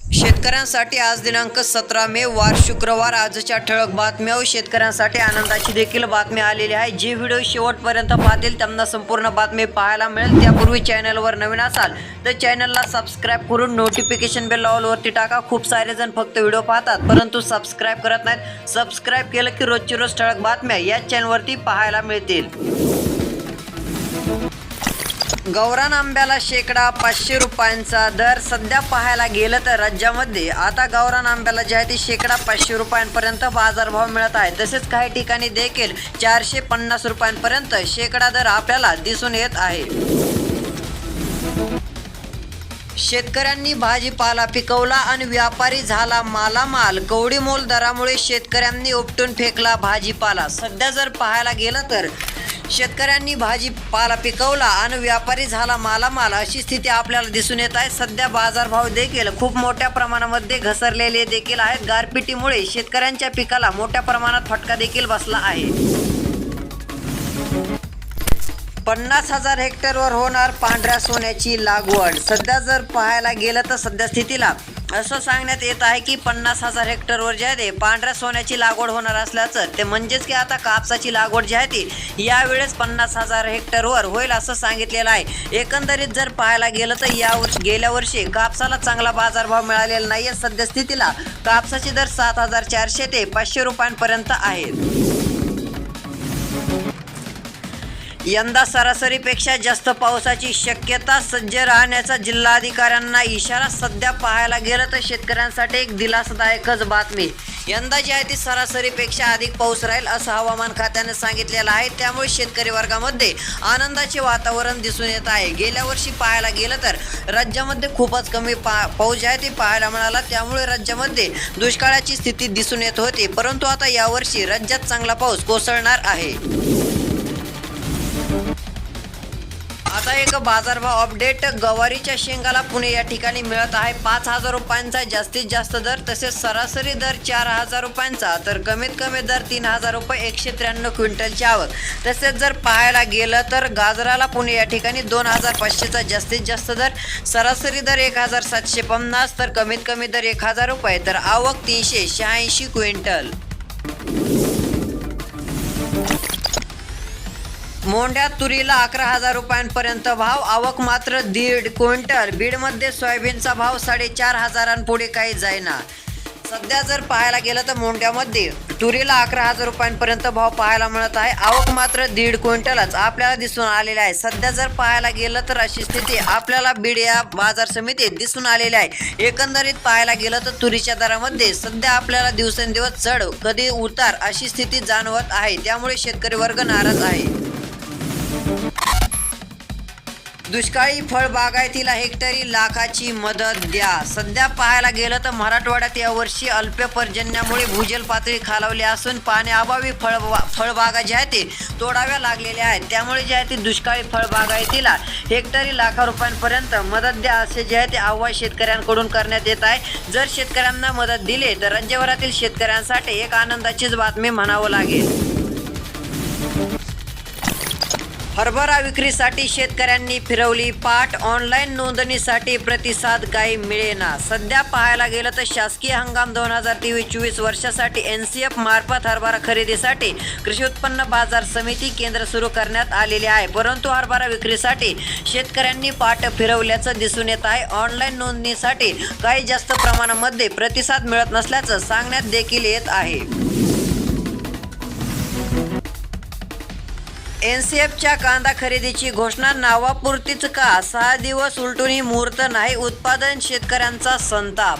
शेतकऱ्यांसाठी आज दिनांक सतरा मे वार शुक्रवार. आजच्या ठळक बातम्या व शेतकऱ्यांसाठी आनंदाची देखील बातमी आलेली आहे. जे व्हिडिओ शेवटपर्यंत पाहतील त्यांना संपूर्ण बातमी पाहायला मिळेल. त्यापूर्वी चॅनलवर नवीन असाल तर चॅनलला सबस्क्राईब करून नोटिफिकेशन बेल ऑलवरती टाका. खूप सारे जण फक्त व्हिडिओ पाहतात परंतु सबस्क्राईब करत नाहीत. सबस्क्राईब केलं की रोजची रोज ठळक बातम्या या चॅनलवरती पाहायला मिळतील. गौरान आंब्याला शेकडा पाचशे रुपयांचा दर सध्या पाहायला गेलं तर राज्यामध्ये आता गौरान आंब्याला जे आहे ते शेकडा पाचशे रुपयांपर्यंत बाजारभाव मिळत आहे. तसेच काही ठिकाणी देखील चारशे पन्नास रुपयांपर्यंत शेकडा दर आपल्याला दिसून येत आहे. शेतकऱ्यांनी भाजीपाला पिकवला आणि व्यापारी झाला मालामाल. कवडी मोल दरामुळे शेतकऱ्यांनी उपटून फेकला भाजीपाला. सध्या जर पाहायला गेलं तर शेतकऱ्यांनी भाजीपाला पिकवला आणि व्यापारी झाला मालामाल अशी स्थिती आपल्याला दिसून येत आहे. सध्या बाजारभाव देखील खूप मोठ्या प्रमाणामध्ये घसरलेले देखील आहेत. गारपिटीमुळे शेतकऱ्यांच्या पिकाला मोठ्या प्रमाणात फटका देखील बसला आहे. पन्नास हजार हेक्टरवर होणार पांढऱ्या सोन्याची लागवड. सध्या जर पाहायला गेलं तर सध्या स्थितीला असं सांगण्यात येत आहे की पन्नास हजार हेक्टरवर जे आहे ते पांढऱ्या सोन्याची लागवड होणार असल्याचं ते म्हणजेच की आता कापसाची लागवड जी आहे ती यावेळेस पन्नास हजार हेक्टरवर होईल असं सांगितलेलं आहे. एकंदरीत जर पाहायला गेलं तर या गेल्या वर्षी कापसाला चांगला बाजारभाव मिळालेला नाही आहे कापसाचे दर सात हजार चारशे ते पाचशे रुपयांपर्यंत आहेत. यंदा सरासरीपेक्षा जास्त पावसाची शक्यता सज्ज राहण्याचा जिल्हाधिकाऱ्यांना इशारा सध्या पाहायला गेलं तर शेतकऱ्यांसाठी एक दिलासादायकच बातमी. यंदा जी आहे ती सरासरीपेक्षा अधिक पाऊस राहील असं हवामान खात्याने सांगितलेलं आहे. त्यामुळे शेतकरी वर्गामध्ये आनंदाचे वातावरण दिसून येत आहे. गेल्या वर्षी पाहायला गेलं तर राज्यामध्ये खूपच कमी पा पाऊस जे आहे ते पाहायला मिळाला. त्यामुळे राज्यामध्ये दुष्काळाची स्थिती दिसून येत होती. परंतु आता यावर्षी राज्यात चांगला पाऊस कोसळणार आहे. आता एक बाजारभाव अपडेट गवारीच्या शेंगाला पुणे या ठिकाणी मिळत आहे. पाच हजार रुपयांचा जास्तीत जास्त दर तसेच सरासरी दर चार हजार रुपयांचा. तर कमीत कमी दर तीन हजार रुपये एकशे त्र्याण्णव क्विंटलची आवक. तसेच जर पाहायला गेलं तर गाजराला पुणे या ठिकाणी दोन हजार पाचशेचा जास्तीत जास्त दर. सरासरी दर एक हजार सातशे पन्नास तर कमीत कमी दर एक हजार रुपये. तर आवक तीनशे शहाऐंशी क्विंटल. मोंड्या तुरीला अकरा हजार रुपयांपर्यंत भाव आवक मात्र दीड क्विंटल. बीडमध्ये सोयाबीनचा भाव साडेचार हजारांपुढे काही जाईना. सध्या जर पाहायला गेलं तर मोंड्यामध्ये तुरीला अकरा हजार रुपयांपर्यंत भाव पाहायला मिळत आहे. आवक मात्र दीड क्विंटलच आपल्याला दिसून आलेले आहे. सध्या जर पाहायला गेलं तर अशी स्थिती आपल्याला बीड या बाजार समितीत दिसून आलेली आहे. एकंदरीत पाहायला गेलं तर तुरीच्या दरामध्ये सध्या आपल्याला दिवसेंदिवस चढ कधी उतार अशी स्थिती जाणवत आहे. त्यामुळे शेतकरी वर्ग नाराज आहे. दुष्काळी फळबागायतीला हेक्टरी लाखाची मदत द्या. सध्या पाहायला गेलं तर मराठवाड्यात यावर्षी अल्प पर्जन्यामुळे भूजल पातळी खालावली असून पाण्याअभावी फळ फळबागा ज्या आहेत ते तोडाव्या लागलेल्या आहेत. त्यामुळे जे आहे ते दुष्काळी फळबागायतीला हेक्टरी लाखा रुपयांपर्यंत मदत द्या असे जे आहे ते आव्हान शेतकऱ्यांकडून करण्यात येत आहे. जर शेतकऱ्यांना मदत दिली तर राज्यभरातील शेतकऱ्यांसाठी एक आनंदाचीच बातमी म्हणावं लागेल. हरभरा विक्रीसाठी शेतकऱ्यांनी फिरवली पाठ. ऑनलाईन नोंदणीसाठी प्रतिसाद काही मिळेना. सध्या पाहायला गेलं तर शासकीय हंगाम दोन हजार तेवीस चोवीस वर्षासाठी एन सी एफ मार्फत हरभरा खरेदीसाठी कृषी उत्पन्न बाजार समिती केंद्र सुरू करण्यात आलेले आहे. परंतु हरभरा विक्रीसाठी शेतकऱ्यांनी पाठ फिरवल्याचं दिसून येत आहे. ऑनलाईन नोंदणीसाठी काही जास्त प्रमाणामध्ये प्रतिसाद मिळत नसल्याचं सांगण्यात देखील येत आहे. एन सी एफच्या कांदा खरेदीची घोषणा नावापुरतीच का? सहा दिवस उलटूनही मुहूर्त नाही उत्पादन शेतकऱ्यांचा संताप.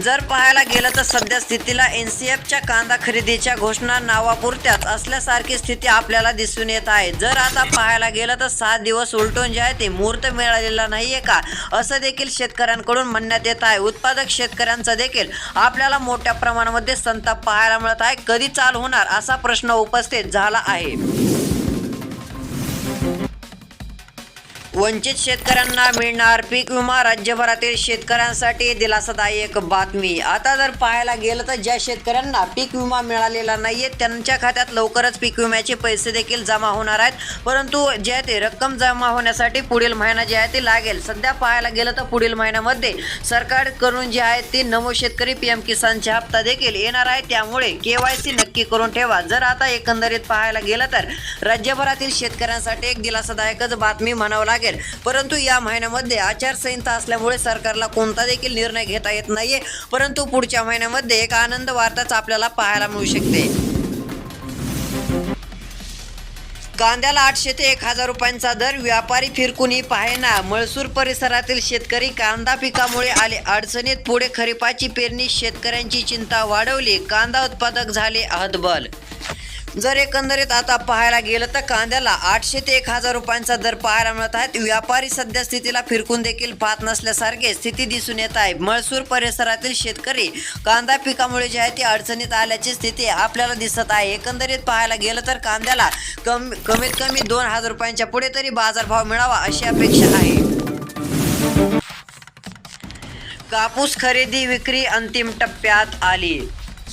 जर पाहायला गेलं तर सध्या स्थितीला एन सी एफच्या कांदा खरेदीच्या घोषणा नावापुरत्याच असल्यासारखी स्थिती आपल्याला दिसून येत आहे. जर आता पाहायला गेलं तर सहा दिवस उलटून जे आहे ते मुहूर्त मिळालेला नाहीये का? असं देखील शेतकऱ्यांकडून म्हणण्यात येत आहे. उत्पादक शेतकऱ्यांचा देखील आपल्याला मोठ्या प्रमाणामध्ये संताप पाहायला मिळत आहे. कधी चाल होणार असा प्रश्न उपस्थित झाला आहे. वंचित शेतकऱ्यांना मिळणार पीक विमा राज्यभरातील शेतकऱ्यांसाठी दिलासादायक बातमी. आता जर पाहायला गेलं तर ज्या शेतकऱ्यांना पीक विमा मिळालेला नाहीये त्यांच्या खात्यात लवकरच पीक विम्याचे पैसे देखील जमा होणार आहेत. परंतु जे आहे ते रक्कम जमा होण्यासाठी पुढील महिना जे आहे ते लागेल. सध्या पाहायला गेलं तर पुढील महिन्यामध्ये सरकारकडून जे आहे ते नमो शेतकरी पी एम किसानचे हप्ता देखील येणार आहे. त्यामुळे के वाय सी नक्की करून ठेवा. जर आता एकंदरीत पाहायला गेलं तर राज्यभरातील शेतकऱ्यांसाठी एक दिलासादायकच बातमी म्हणावं लागेल. परंतु या महिन्यामध्ये आचारसंहिता असल्यामुळे सरकारला कोणता देखील निर्णय घेता येत नाहीये. परंतु पुढच्या महिन्यामध्ये एक आनंद वार्ताच आपल्याला पाहायला मिळू शकते. कांद्याला आठशे ते एक हजार रुपयांचा दर व्यापारी फिरकूनही पाहेना. मळसूर परिसरातील शेतकरी कांदा पिकामुळे आले अडचणीत. पुढे खरीपाची पेरणी शेतकऱ्यांची चिंता वाढवली. कांदा उत्पादक झाले हतबल जर एकंदरीत आता पाहायला गेलं तर कांद्याला आठशे ते एक हजार रुपयांचा दर पाहायला मिळत आहेत व्यापारी सध्या स्थितीला फिरकून देखील पाहत नसल्यासारखे स्थिती दिसून येत आहे. मळसूर परिसरातील शेतकरी कांदा पिकामुळे जे आहे ते अडचणीत आल्याची स्थिती आपल्याला दिसत आहे. एकंदरीत पाहायला गेलं तर कांद्याला कम कमीत कमी दोन हजार रुपयांच्या पुढे तरी बाजारभाव मिळावा अशी अपेक्षा आहे. कापूस खरेदी विक्री अंतिम टप्प्यात आली.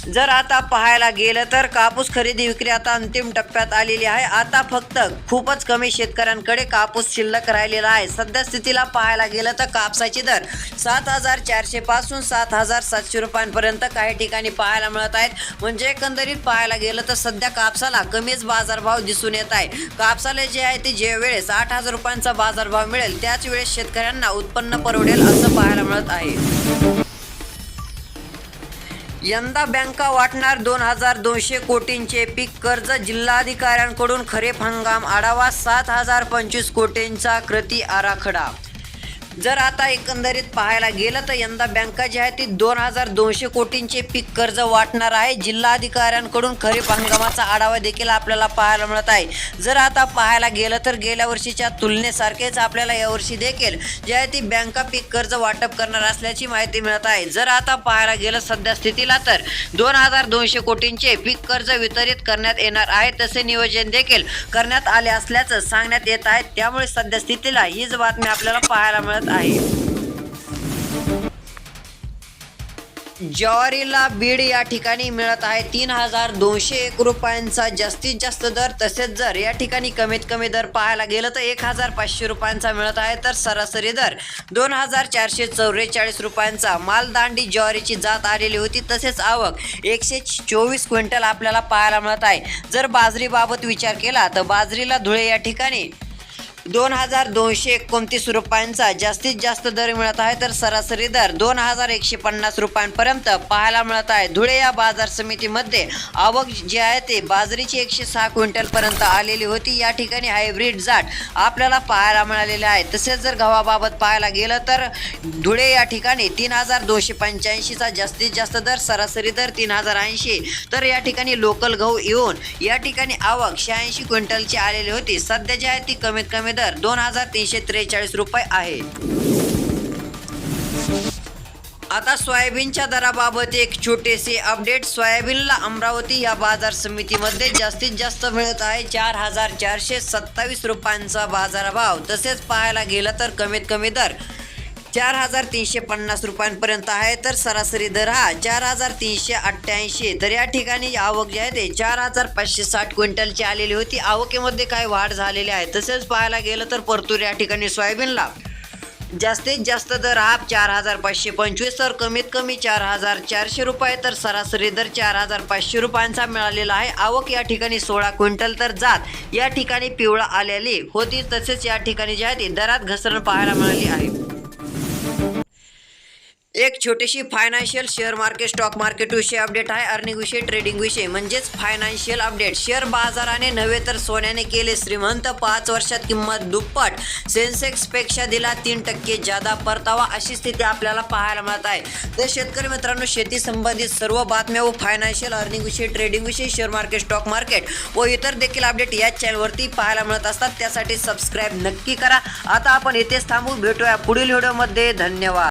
जर आता पाहायला गेलं तर कापूस खरेदी विक्री आता अंतिम टप्प्यात आलेली आहे. आता फक्त खूपच कमी शेतकऱ्यांकडे कापूस शिल्लक राहिलेला आहे. सध्या स्थितीला पाहायला गेलं तर कापसाचे दर सात हजार चारशे पासून सात हजार सातशे रुपयांपर्यंत काही ठिकाणी पाहायला मिळत आहेत. म्हणजे एकंदरीत पाहायला गेलं तर सध्या कापसाला कमीच बाजारभाव दिसून येत आहे. कापसाला जे आहे ते जे वेळेस आठ हजार रुपयांचा बाजारभाव मिळेल त्याच वेळेस शेतकऱ्यांना उत्पन्न परवडेल असं पाहायला मिळत आहे. यंदा बँका वाटणार दोन हजार दोनशे कोटींचे पीक कर्ज. जिल्हाधिकाऱ्यांकडून खरीप हंगाम आढावा सात हजार पंचवीस कोटींचा कृती आराखडा. जर आता एकंदरीत पाहायला गेलं तर यंदा बँका जी आहे ती दोन हजार दोनशे कोटींचे पीक कर्ज वाटणार आहे. जिल्हाधिकाऱ्यांकडून खरीप हंगामाचा आढावा देखील आपल्याला पाहायला मिळत आहे. जर आता पाहायला गेलं तर गेल्या वर्षीच्या तुलनेसारखेच आपल्याला यावर्षी देखील जे आहे ती बँका पीक कर्ज वाटप करणार असल्याची माहिती मिळत आहे. जर आता पाहायला गेलं सध्या स्थितीला तर दोन हजार दोनशे कोटींचे पीक कर्ज वितरित करण्यात येणार आहे. तसे नियोजन देखील करण्यात आले असल्याचं सांगण्यात येत आहे. त्यामुळे सध्या स्थितीला हीच बातमी आपल्याला पाहायला मिळत आहे. ज्वारीला बीड या ठिकाणी मिळत आहे. तीन हजार दोनशे एक रुपयांचा जास्तीत जास्त दर तसेच जर या ठिकाणी कमीत कमी दर पाहायला गेलं तर एक हजार पाचशे रुपयांचा मिळत आहे. तर सरासरी दर दोन हजार चारशे चौवेचाळीस रुपयांचा. मालदांडी ज्वारीची जात आलेली होती. तसेच आवक एकशे चोवीस क्विंटल आपल्याला पाहायला मिळत आहे. जर बाजरीबाबत विचार केला तर बाजरीला धुळे या ठिकाणी दोन हजार दोनशे एकोणतीस रुपयांचा जास्तीत जास्त दर मिळत आहे तर सरासरी दर दोन हजार एकशे पन्नास रुपयांपर्यंत पाहायला मिळत आहे. धुळे या बाजार समितीमध्ये आवक जी आहे ते बाजरीची एकशे सहा क्विंटलपर्यंत आलेली होती. या ठिकाणी हायब्रिड जाट आपल्याला पाहायला मिळालेले आहे. तसेच जर गव्हाबाबत पाहायला गेलं तर धुळे या ठिकाणी तीन हजार दोनशे पंच्याऐंशीचा जास्तीत जास्त दर सरासरी दर तीन हजार ऐंशी. तर या ठिकाणी लोकल गहू येऊन या ठिकाणी आवक शहाऐंशी क्विंटलची आलेली होती. सध्या जी आहे ती कमीत कमी दर दोन हजार तीनशे त्रेचाळीस रुपये आहे. आता सोयाबीनच्या दराबाबत एक छोटेसे अपडेट. सोयाबीनला अमरावती या बाजार समितीमध्ये जास्तीत जास्त मिळत आहे. चार हजार चारशे सत्तावीस रुपयांचा बाजारभाव. तसेच पाहायला गेलं तर कमीत कमी दर चार हजार तीनशे पन्नास रुपयांपर्यंत आहे. तर सरासरी दर हा चार हजार तीनशे अठ्ठ्याऐंशी. तर या ठिकाणी आवक जी आहे ते चार हजार पाचशे साठ क्विंटलची आलेली होती. आवकेमध्ये काय वाढ झालेली आहे? तसेच पाहायला गेलं तर परतूर या ठिकाणी सोयाबीनला जास्तीत जास्त दर हा चार हजार पाचशे पंचवीस. तर कमीत कमी चार हजार चारशे रुपये. तर सरासरी दर चार हजार पाचशे रुपयांचा मिळालेला आहे. आवक या ठिकाणी सोळा क्विंटल तर जात. या ठिकाणी पिवळा आलेली होती. तसेच या ठिकाणी जी आहे ती दरात घसरण पाहायला मिळाली आहे. एक छोटीशी financial share market stock market विषयी अपडेट आहे. अर्निंग विषयी ट्रेडिंग विषयी. म्हणजेच फायनान्शियल अपडेट शेअर बाजाराने नव्हे तर सोन्याने केले श्रीमंत. पाच वर्षात किंमत दुप्पट. सेन्सेक्सपेक्षा दिला तीन टक्के जादा परतावा. अशी स्थिती आपल्याला पाहायला मिळत आहे. तर शेतकरी मित्रांनो शेती संबंधित सर्व बातम्या व फायनान्शियल अर्निंग विषयी ट्रेडिंग विषयी शेअर मार्केट स्टॉक मार्केट व इतर देखील अपडेट याच चॅनलवरती पाहायला मिळत असतात. त्यासाठी सबस्क्राईब नक्की करा. आता आपण येथेच थांबू. भेटूया पुढील व्हिडिओमध्ये धन्यवाद.